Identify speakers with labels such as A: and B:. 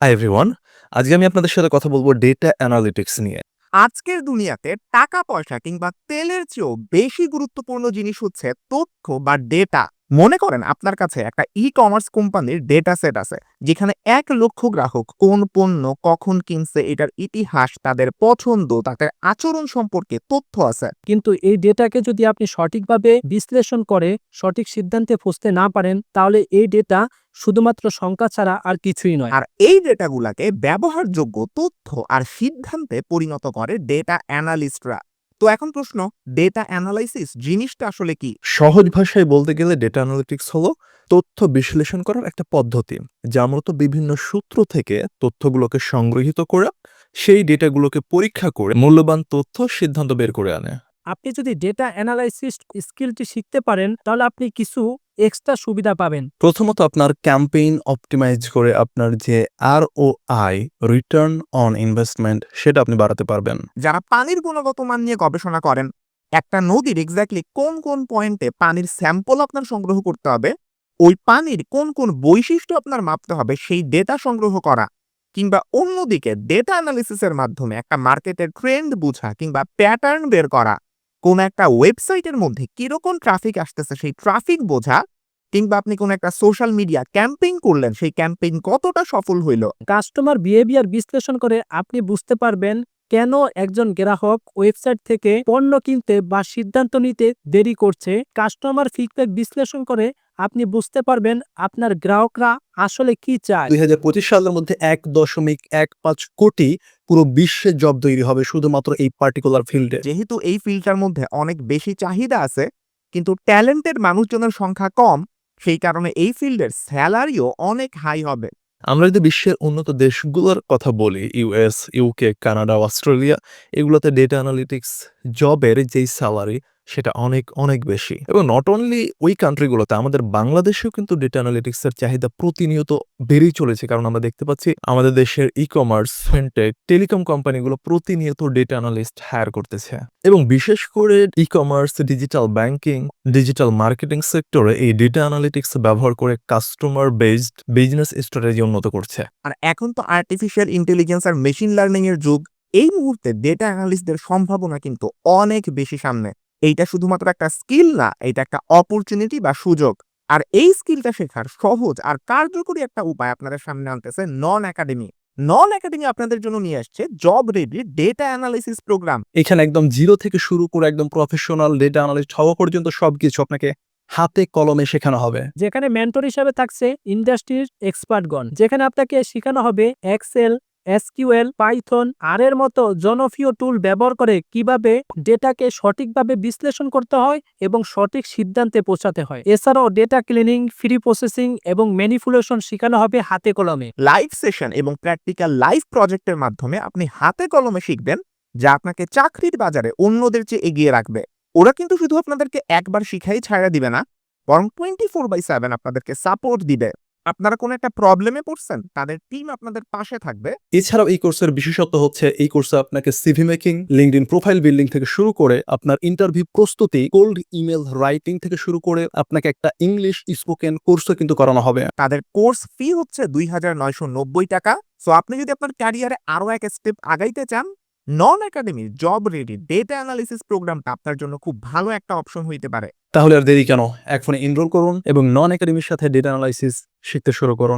A: Hi everyone আজকে আমি আপনাদের সাথে কথা বলব ডেটা অ্যানালিটিক্স নিয়ে।
B: আজকের দুনিয়াতে টাকা পয়সা কিংবা তেলের চেয়েও বেশি গুরুত্বপূর্ণ জিনিস হচ্ছে তথ্য বা ডেটা মনে করেন আপনার কাছে একটা ই কমার্স কোম্পানির ডেটা সেট আছে যেখানে এক লক্ষ গ্রাহক কোন পণ্য কখন কিনছে এটার ইতিহাস তাদের পছন্দ তাদের আচরণ সম্পর্কে তথ্য আছে।
C: কিন্তু এই ডেটাকে যদি আপনি সঠিকভাবে বিশ্লেষণ করে সঠিক সিদ্ধান্তে পৌঁছতে না পারেন তাহলে এই ডেটা শুধুমাত্র সংখ্যা ছাড়া আর কিছুই নয়।
B: আর এই ডেটাগুলাকে ব্যবহারযোগ্য তথ্য আর সিদ্ধান্তে পরিণত করে ডেটা অ্যানালিস্টরা তো এখন প্রশ্ন ডেটা অ্যানালাইসিস জিনিসটা আসলে কি?
A: সহজ ভাষায় বলতে গেলে ডেটা অ্যানালিটিক্স হলো তথ্য বিশ্লেষণ করার একটা পদ্ধতি যা মূলত বিভিন্ন সূত্র থেকে তথ্যগুলোকে সংগৃহীত করে সেই ডেটাগুলোকে পরীক্ষা করে মূল্যবান তথ্য সিদ্ধান্ত বের করে আনে।
C: আপনি যদি ডেটা অ্যানালাইসিস স্কিলটি শিখতে পারেন তাহলে আপনি কিছু এক্সট্রা সুবিধা পাবেন।
A: প্রথমত আপনার ক্যাম্পেইন অপটিমাইজ করে আপনার যে R O I return on investment সেটা আপনি বাড়াতে পারবেন।
B: যারা পানির গুণগত মান নিয়ে গবেষণা করেন একটা নদীর এক্স্যাক্টলি কোন কোন পয়েন্টে পানির স্যাম্পল আপনার সংগ্রহ করতে হবে ওই পানির কোন কোন বৈশিষ্ট্য আপনার মাপতে হবে সেই ডেটা সংগ্রহ করা কিংবা অন্যদিকে ডেটা অ্যানালিসিসের মাধ্যমে একটা মার্কেটের ট্রেন্ড বোঝা কিংবা প্যাটার্ন বের করা কোন একটা ওয়েবসাইটের মধ্যে কীরকম ট্রাফিক আসতেছে সেই ট্রাফিক বোঝা কিংবা আপনি কোন একটা সোশ্যাল মিডিয়া ক্যাম্পেইন করলেন সেই ক্যাম্পেইন কতটা সফল হইল?
C: কাস্টমার বিহেভিয়ার বিশ্লেষণ করে আপনি বুঝতে পারবেন কেন একজন গ্রাহক ওয়েবসাইট থেকে পণ্য কিনতে বা সিদ্ধান্ত নিতে দেরি করছে। কাস্টমার ফিডব্যাক বিশ্লেষণ করে আপনি বুঝতে পারবেন আপনার গ্রাহকরা আসলে কি চায়।
A: দুই হাজার পঁচিশ সালের মধ্যে এক দশমিক এক পাঁচ কোটি পুরো বিশ্বে জব তৈরি হবে শুধুমাত্র এই পার্টিকুলার ফিল্ডে
B: যেহেতু এই ফিল্ডটার মধ্যে অনেক বেশি চাহিদা আছে কিন্তু ট্যালেন্টেড মানুষজনের সংখ্যা কম সেই কারণে এই ফিল্ডের স্যালারিও অনেক হাই হবে।
A: আমরা যদি বিশ্বের উন্নত দেশগুলোর কথা বলি ইউএস ইউকে কানাডা অস্ট্রেলিয়া এগুলোতে ডেটা অ্যানালিটিক্স জবের যেই স্যালারি সেটা অনেক অনেক বেশি। এবং নট অনলি ওই কান্ট্রিগুলোতে আমাদের বাংলাদেশেও কিন্তু ডেটা অ্যানালিটিক্সের চাহিদা প্রতিনিয়ত বেড়েই চলেছে। কারণ আমরা দেখতে পাচ্ছি, আমাদের দেশের ই কমার্স ফিনটেক টেলিকম কোম্পানিগুলো প্রতিনিয়ত ডেটা অ্যানালিস্ট হায়ার করতেছে। এবং বিশেষ করে e commerce digital banking digital marketing সেক্টরে এই ডেটা অ্যানালিটিক্স ব্যবহার করে কাস্টমার বেসড বিজনেস স্ট্র্যাটেজি উন্নত করছে।
B: আর এখন তো আর্টিফিশিয়াল ইন্টেলিজেন্স আর মেশিন লার্নিং এর যুগ। এই মুহূর্তে ডেটা অ্যানালিস্টদের সম্ভাবনা কিন্তু অনেক বেশি সামনে। এইটা শুধুমাত্র একটা স্কিল না এটা একটা অপরচুনিটি বা সুযোগ। আর এই স্কিলটা শেখার সহজ আর কার্যকরী একটা উপায় আপনাদের সামনে আনতেছে নন একাডেমি নন একাডেমি আপনাদের জন্য নিয়ে আসছে job ready data analysis program
A: এখানে একদম জিরো থেকে শুরু করে একদম প্রফেশনাল ডেটা অ্যানালিস্ট হওয়া পর্যন্ত সবকিছু আপনাকে হাতে কলমে শেখানো হবে।
C: যেখানে মেন্টর হিসাবে থাকছে ইন্ডাস্ট্রির এক্সপার্টগণ যেখানে আপনাকে শেখানো হবে এক্সেল এসকিউএল, পাইথন, আর এর মতো জনপ্রিয় টুল ব্যবহার করে কীভাবে ডেটাকে সঠিকভাবে বিশ্লেষণ করতে হয় এবং সঠিক সিদ্ধান্তে পৌঁছাতে হয়। এছাড়াও ডেটা ক্লিনিং ফ্রি প্রসেসিং এবং ম্যানিপুলেশন শেখানো হবে হাতে কলমে।
B: লাইভ সেশন এবং প্র্যাকটিক্যাল লাইভ প্রজেক্টের মাধ্যমে আপনি হাতে কলমে শিখবেন যা আপনাকে চাকরির বাজারে অন্যদের চেয়ে এগিয়ে রাখবে। ওরা কিন্তু শুধু আপনাদেরকে একবার শিখাই ছাড়া দিবে না, বরং টোয়েন্টি ফোর বাই সেভেন আপনাদেরকে সাপোর্ট দিবে। আপনারা কোনো একটা প্রবলেমে পড়ছেন তাদের টিম আপনাদের পাশে থাকবে।
A: এছাড়াও এই কোর্সের বিশেষত্ব হচ্ছে এই কোর্সে আপনাকে CV making LinkedIn profile building থেকে শুরু করে আপনার ইন্টারভিউ প্রস্তুতি কোল্ড ইমেল রাইটিং থেকে শুরু করে আপনাকে একটা ইংলিশ স্পোকেন কোর্সও কিন্তু করানো হবে।
B: তাদের কোর্স ফি হচ্ছে দুই হাজার নয়শো নব্বই টাকা। সো আপনি যদি আপনার ক্যারিয়ারে আরও এক স্টেপ আগাইতে চান Non Academy job ready data analysis প্রোগ্রামটা আপনার জন্য খুব ভালো একটা অপশন হইতে পারে।
A: তাহলে আর দেরি কেন? এখন এনরোল করুন এবং নন একাডেমির সাথে ডেটা অ্যানালাইসিস শিখতে শুরু করুন।